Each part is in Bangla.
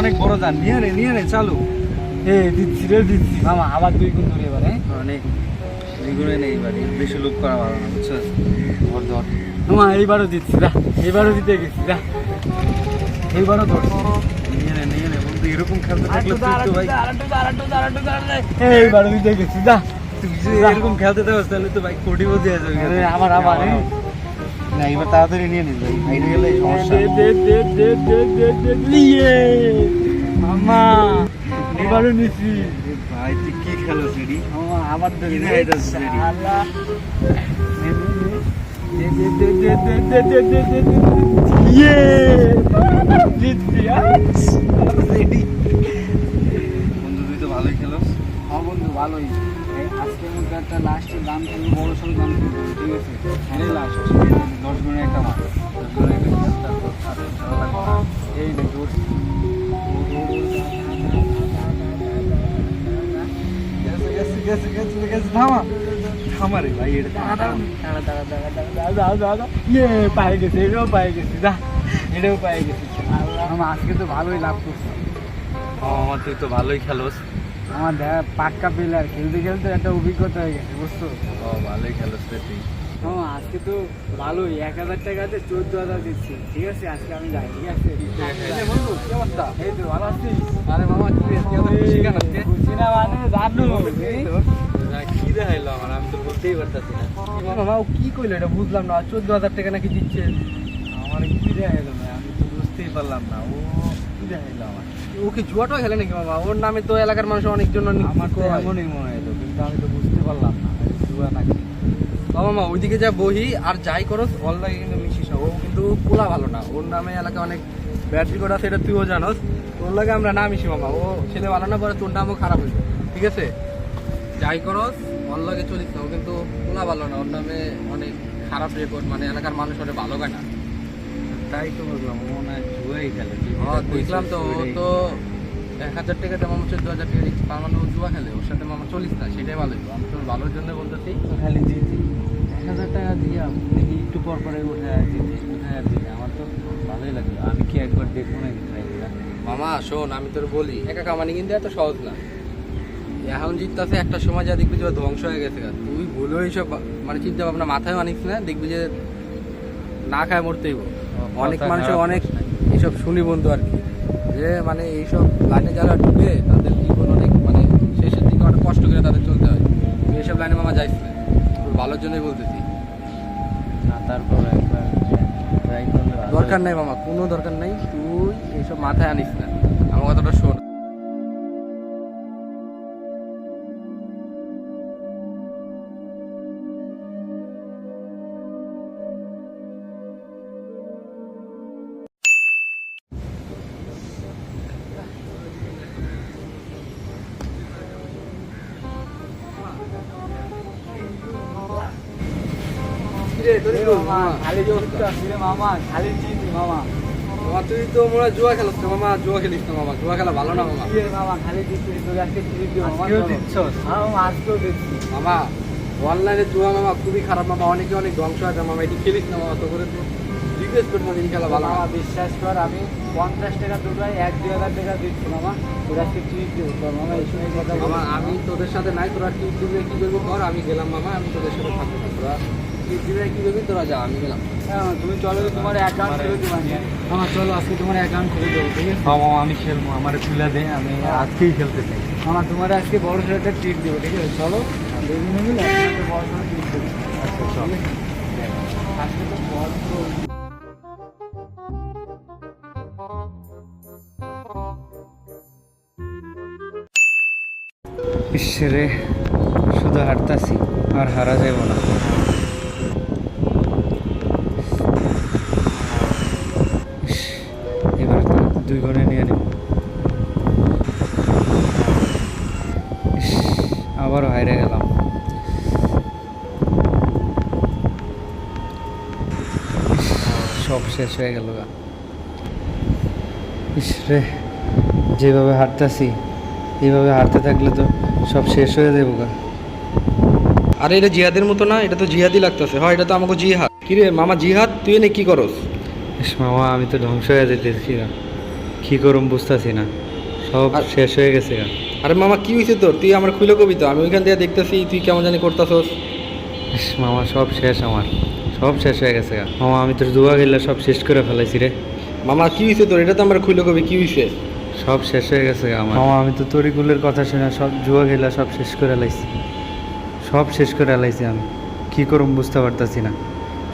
অনেক বড় যান। নিয়ে নে নিয়ে নে চালু। এ দিচ্ছি রে দিচ্ছি। মামা আবার দুই গুণ ধরে এবার। হ্যাঁ অনেক এগুলো নেই এবারে। বেশি লোক করা ভালো না বুঝছ? ধর ধর। মামা এইবারও দিচ্ছি দা এইবারও দিতে গেছি দা এইবারও ধরছি নিয়ে নে নিয়ে নে বন্ধু এরকম খেলতে থাকলে তুই ভাই এইবারও দিতে গেছি দা তুই যদি এরকম খেলতে থাকস তাহলে তো ভাই কোটিপতি হয়ে যাবে আরে আবার। না এবার তাড়াতাড়ি নিয়ে নিস ভাই হাইরে গেলে সমস্যা দে দে দে দে দে দে দে ইয়ে এবারও নিছি ভাই তুই কি খেলো মামা আবার ধরে এটা ছেড়ে? আল্লাহ নে, নে, নে। দে, দে, দে, দে, দে, দে, দে, দে, দে, দে, দে। ইয়ে জিতছি আহ। বন্ধু তুই তো ভালোই খেলোস হ্যাঁ বন্ধু ভালোই এই আজকের মধ্যে একটা লাস্টের গান খেলব বড় সড়ো গান খেলব ঠিক আছে হ্যাঁ লাস্ট দশ গুণে একটা মাছ। আজকে তো ভালোই আমার তুই তো ভালোই খেলোস। আমার দেখা পাক্কা প্লেয়ার খেলতে খেলতে একটা অভিজ্ঞতা হয়ে গেছে বুঝছ? ভালোই খেলোস তুই। হ্যাঁ আজকে তো ভালোই। এক হাজার টাকাতে চোদ্দ হাজার দিচ্ছি। ঠিক আছে আজকে আমি যাই ঠিক আছে? এই তো ভালো আছিস? আরে মামা কি রে, খুশি কেন খুশি না মানে জানো কি দেখাইলো আমার? আমি তো বলতেই পারতাছি না। মামা ও কি কইলো? এটা বুঝলাম না। চোদ্দ হাজার টাকা নাকি দিচ্ছে? আমার কি দেখাইলো না আমি তো বুঝতেই পারলাম না। ও কি দেখাইলো আমার? ও কি জুয়াটাও খেলে নাকি মামা? ওর নামে তো এলাকার মানুষ অনেকজন আমার তো এমনই মনে হলো কিন্তু আমি তো বুঝতে পারলাম না। জুয়া নাকি? বাবা মা ওইদিকে যা বহি আর যাই করস অনলাইনে কিন্তু মিশিস ও কিন্তু পোলা ভালো না ওর নামে এলাকা অনেক ব্যাটারি করা সেটা তুইও জানোস। তোর লাগে আমরা না মিশি মামা ও ছেলে ভালো না পরে তোর নামও খারাপ হয়েছে ঠিক আছে? যাই করস ওর লাগে চলিস না ও কিন্তু পোলা ভালো না ওর নামে অনেক খারাপ রেকর্ড মানে এলাকার মানুষ ওরে ভালো গায় না। তাই তো বুঝলাম ও না জুয়াই খেলে হ্যাঁ, দেখলাম তো ও তো এক হাজার টাকাতে মামা চোদ্দ হাজার টাকা মানে ও জুয়া খেলে ওর সাথে মামা চলিস না সেটাই ভালো আমি তোর ভালোর জন্য বলতেছি। খালি জিতি হাজার টাকা দিয়ে দেখি একটু পর পরে উঠে জিতি উঠে আর জিতি আমার তো ভালোই লাগল আমি কি একবার দেখব না ট্রাই করে? মামা শোন আমি তোর বলি একা কামানি কিন্তু এত সহজ না। এখন জিততেছে একটা সময় যা দেখবি যে ধ্বংস হয়ে গেছে। তুই ভুলেও এইসব মানে চিন্তা ভাবনা মাথায় আনিস না দেখবি যে না খায় মরতেইব অনেক কথা মানুষের অনেক এইসব শুনি বন্ধু আর কি। যে মানে এইসব লাইনে যারা ঢুকে তাদের জীবন অনেক মানে শেষের দিকে অনেক কষ্ট করে তাদের চলতে হয়। এইসব লাইনে মামা যাইস না। ভালোর জন্যই বলতেছি। না তারপর একবার ট্রাই করলে দরকার নাই মামা কোনো দরকার নাই। তুই এইসব মাথায় আনিস না। আমার কথাটা শোন। খালি মামা খালি মামা। মামা তুই তো জুয়া মামা জুয়া খেলিস না মামা জুয়া খেলা ভালো না মামা। মামা খালি জিতি তোর আজকে ট্রিট দিও মামা হ্যাঁ মামা আজকেও দিচ্ছি। মামা অনলাইনে জুয়া মামা খুবই খারাপ মামা অনেকে অনেক ধ্বংস আছে মামা এটি খেলিস না মামা তো করে তো রিকোয়েস্ট করব এই খেলা ভালো মামা বিশ্বাস কর আমি পঞ্চাশ টাকা দুটাই এক দুই হাজার টাকা দিচ্ছি মামা তোর আজকে ট্রিট দিও তোর মামা এই সময় কথা মামা আমি তোদের সাথে নাই তোরা টিপ দিবে কি করব কর আমি গেলাম মামা আমি তোদের সাথে থাকব তোরা আমি হ্যাঁ, তুমি চলো তোমার অ্যাকাউন্ট খুলে চলো আজকে তোমার অ্যাকাউন্ট খুলে দেবো ঠিক আমি খেলব আমার তুলে দে আমি আজকেই খেলতে চাই মামা তোমার আজকে বড় সড়ো একটা ট্রিট দেবো ঠিক আছে চলো ঈশ্বরে শুধু হারতাছি আর হারা যাইব না। দুই ঘরে নিয়ে নিব আবারও হাইরে গেলাম। সব শেষ হয়ে গেল গা। ইস রে যেভাবে হাঁটতেছি এইভাবে হাঁটতে থাকলে তো সব শেষ হয়ে যাব গা। আরে এটা জিহাদের মতো না এটা তো জিহাদি লাগতেছে। হয় এটা তো আমাকে জিহাদ। কিরে মামা জিহাদ তুই এনে কি করস? ইস মামা আমি তো ধ্বংস হয়ে যেতেছি না কি করুম বুঝতেছি না। সব আর- শেষ হয়ে গেছে। আরে মামা কি হয়েছে তোর? তুই আমার খুলে কবি তো আমি ওইখান থেকে দেখতেছি তুই কেমন জানি করতেছস। মামা সব শেষ আমার। সব শেষ হয়ে গেছে মামা আমি তোর জুয়া খেললে সব শেষ করে ফেলাইছি রে। মামা কি হয়েছে তোর? এটা তো আমার খুলে কবি কি হয়েছে সব শেষ হয়ে গেছে আমার। মামা আমি তো তরিকুলের কথা শুনে সব জুয়া খেলা সব শেষ করে লাইছি। সব শেষ করে লাইছি আমি। কি করুম বুঝতে পারতাছি না।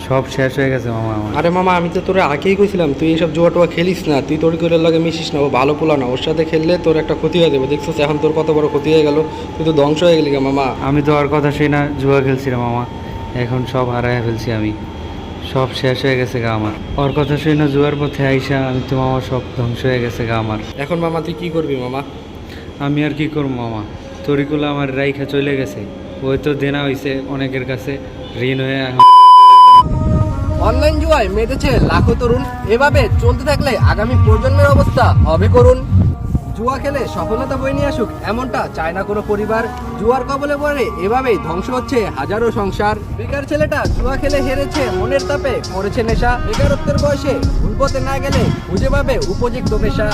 সব শেষ হয়ে গেছে মামা আমার। আরে মামা আমি তো তোরে আগেই কইছিলাম তুই এইসব জুয়া টুয়া খেলিস না তুই তোর করে লাগে মিশিস না ও ভালো পোলা না ওর সাথে খেললে তোর একটা ক্ষতি হয়ে যাবে দেখছিস এখন তোর কত বড় ক্ষতি হয়ে গেল তুই তো ধ্বংস হয়ে গেলি গা মামা। আমি তো আর কথা শুই না জুয়া খেলছি রে মামা। এখন সব হারায় ফেলছি আমি। সব শেষ হয়ে গেছে গা আমার। ওর কথা শুই না জুয়ার পথে আইসা আমি তো মামা সব ধ্বংস হয়ে গেছে গা আমার। এখন মামা তুই কি করবি মামা? আমি আর কি করব মামা? তরিকুলা আমার রাইখা চলে গেছে। ওই তো দেনা হয়েছে অনেকের কাছে ঋণ হয়ে এখন অনলাইন জুয়ায় মেতেছে লাখো তরুণ। এভাবে চলতে থাকলে আগামী প্রজন্মের অবস্থা হবে করুন জুয়া খেলে সফলতা বই নিয়ে আসুক এমনটা চায় না কোনো পরিবার। জুয়ার কবলে পড়ে এভাবেই ধ্বংস হচ্ছে হাজারো সংসার। বেকার ছেলেটা জুয়া খেলে হেরেছে, মনের তাপে করেছে নেশা। বেকারত্বের বয়সে ভুল পথে না গেলে খুঁজে পাবে উপযুক্ত পেশা